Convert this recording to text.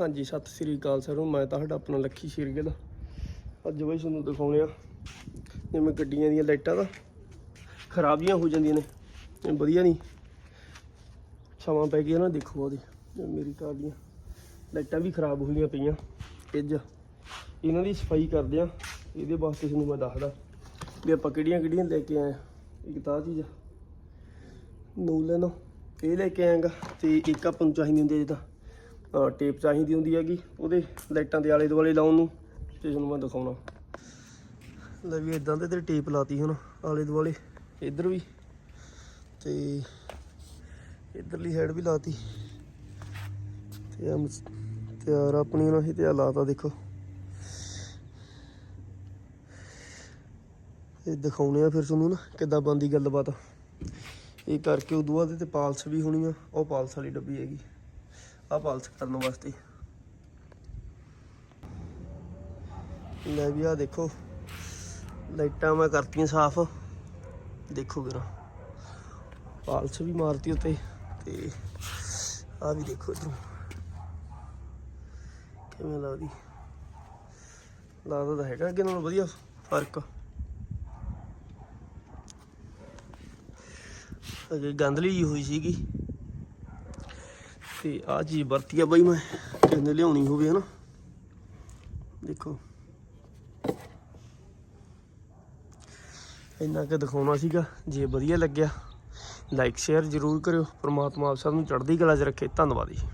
ਹਾਂਜੀ, ਸਤਿ ਸ੍ਰੀ ਅਕਾਲ ਸਰ, ਮੈਂ ਤੁਹਾਡਾ ਆਪਣਾ ਲੱਖੀ ਸ਼ੇਰਗਿੱਲ। ਅੱਜ ਬਈ ਤੁਹਾਨੂੰ ਦਿਖਾਉਣੇ ਆ ਜਿਵੇਂ ਗੱਡੀਆਂ ਦੀਆਂ ਲਾਈਟਾਂ ਦਾ ਖਰਾਬੀਆਂ ਹੋ ਜਾਂਦੀਆਂ ਨੇ, ਇਹ ਵਧੀਆ ਨਹੀਂ। ਸਮਾਂ ਪੈ ਗਿਆ ਨਾ, ਦੇਖੋ ਉਹਦੀ ਮੇਰੀ ਕਾਰ ਦੀਆਂ ਲਾਈਟਾਂ ਵੀ ਖਰਾਬ ਹੋਈਆਂ ਪਈਆਂ ਇੱਜ ਇਹਨਾਂ ਦੀ ਸਫ਼ਾਈ ਕਰਦੇ ਆ ਇਹਦੇ ਵਾਸਤੇ ਤੁਹਾਨੂੰ ਮੈਂ ਦੱਸਦਾ ਵੀ ਆਪਾਂ ਕਿਹੜੀਆਂ ਕਿਹੜੀਆਂ ਲੈ ਕੇ ਆਏ ਆ ਇੱਕ ਤਾਂ ਆਹ ਚੀਜ਼ ਆ, ਨੂਲਨ, ਇਹ ਲੈ ਕੇ ਆਏਗਾ ਤੇ ਇੱਕ ਆਪਾਂ ਨੂੰ ਚਾਹੀਦੀ ਹੁੰਦੀ ਹੈ ਜਿੱਦਾਂ ਟੇਪ ਚਾਹੀਦੀ ਹੁੰਦੀ ਹੈਗੀ, ਉਹਦੇ ਲਾਈਟਾਂ ਦੇ ਆਲੇ ਦੁਆਲੇ ਲਾਉਣ ਨੂੰ, ਤੇ ਤੁਹਾਨੂੰ ਮੈਂ ਦਿਖਾਉਣਾ। ਲੈ ਵੀ ਇਦਾਂ ਦੇ ਤੇ ਟੇਪ ਲਾਤੀ ਹੁਣ, ਆਲੇ ਦੁਆਲੇ, ਇੱਧਰ ਵੀ, ਤੇ ਇੱਧਰਲੀ ਸਾਈਡ ਵੀ ਲਾਤੀ। ਤੇ ਆ ਤਿਆਰ ਆਪਣੀ ਉਹਨਾਂ ਹੀ ਤੇ ਆ ਲਾਤਾ, ਦੇਖੋ। ਇਹ ਦਿਖਾਉਣੇ ਆ ਫਿਰ ਤੁਹਾਨੂੰ ਨਾ, ਕਿੱਦਾਂ ਬੰਦੀ ਗੱਲਬਾਤ। ਇਹ ਕਰਕੇ ਉਦੋਂ ਬਾਅਦ ਤੇ ਪਾਲਸ ਵੀ ਹੋਣੀ ਆ, ਉਹ ਪਾਲਸ ਵਾਲੀ ਡੱਬੀ ਹੈਗੀ। ਆ ਪਾਲਸ ਕਰਨ ਵਾਸਤੇ ਲੈ ਵੀ ਆ ਦੇਖੋ, ਲਾਈਟਾਂ ਮੈਂ ਕਰਤੀਆਂ ਸਾਫ਼। ਦੇਖੋ ਵੀਰਾ ਪਾਲਸ ਵੀ ਮਾਰਤੀ ਉੱਤੇ ਤੇ ਆ ਵੀ ਦੇਖੋ ਇਧਰੋਂ। ਕਿਵੇਂ ਲੱਗਦੀ? ਲੱਗਦਾ ਤਾਂ ਹੈਗਾ, ਅੱਗੇ ਨਾਲੋਂ ਵਧੀਆ ਫ਼ਰਕ। ਅਗੇ ਗੰਦਲੀ ਜੀ ਹੋਈ ਸੀਗੀ। ਤੇ ਆ ਚੀਜ਼ ਵਰਤੀ ਆ ਬਾਈ ਮੈਂ ਕਹਿੰਦੇ ਲਿਆਉਣੀ ਹੋਵੇ ਹਨਾ। ਦੇਖੋ। ਇੰਨਾ ਕਿ ਦਿਖਾਉਣਾ ਸੀਗਾ, ਜੇ ਵਧੀਆ ਲੱਗਿਆ ਲਾਈਕ ਸ਼ੇਅਰ ਜ਼ਰੂਰ ਕਰਿਓ। ਪ੍ਰਮਾਤਮਾ ਆਪ ਸਭ ਨੂੰ ਚੜ੍ਹਦੀ ਕਲਾ 'ਚ ਰੱਖੇ। ਧੰਨਵਾਦ ਜੀ।